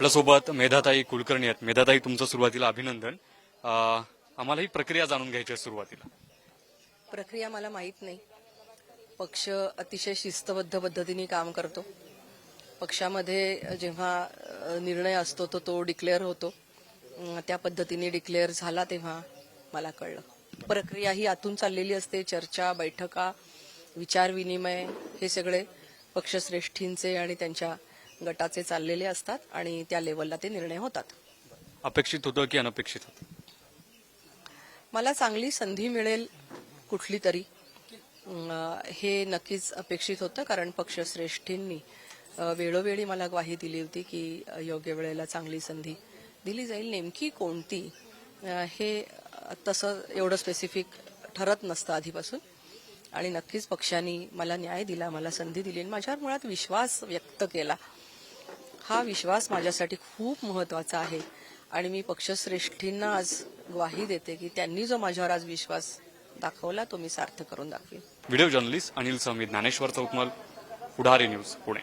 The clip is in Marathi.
आपल्यासोबत मेधाताई कुलकर्णी आहेत. मेधाताई तुमचं सुरुवातीला अभिनंदन. आम्हाला ही प्रक्रिया जाणून घ्यायची आहे सुरुवातीला. प्रक्रिया मला माहीत नाही. पक्ष अतिशय शिस्तबद्ध पद्धतीने काम करतो. पक्षामध्ये जेव्हा निर्णय असतो तो तो डिक्लेअर होतो. त्या पद्धतीने डिक्लेअर झाला तेव्हा मला कळलं. प्रक्रिया ही आतून चाललेली असते. चर्चा बैठका विचारविनिमय हे सगळे पक्षश्रेष्ठींचे आणि त्यांच्या गटाचे चाललेले असतात आणि त्या लेवलला ते निर्णय होतात. अपेक्षित होतं की अनपेक्षित होतं? मला चांगली संधी मिळेल कुठली तरी हे नक्कीच अपेक्षित होतं कारण पक्षश्रेष्ठींनी वेळोवेळी मला ग्वाही दिली होती की योग्य वेळेला चांगली संधी दिली जाईल. नेमकी कोणती? हे तसं एवढं स्पेसिफिक ठरत नसतं आधीपासून. आणि नक्कीच पक्षांनी मला न्याय दिला मला संधी दिली आणि माझ्यावर मुळात विश्वास व्यक्त केला. हा विश्वास माझ्यासाठी खूप महत्त्वाचा आहे. आणि मी पक्षश्रेष्ठींना आज ग्वाही देते की त्यांनी जो माझ्यावर आज विश्वास दाखवला तो मी सार्थ करून दाखवेन. Video journalist Anil Swami Dnyaneshwar Chaukmal Pudhari news Pune.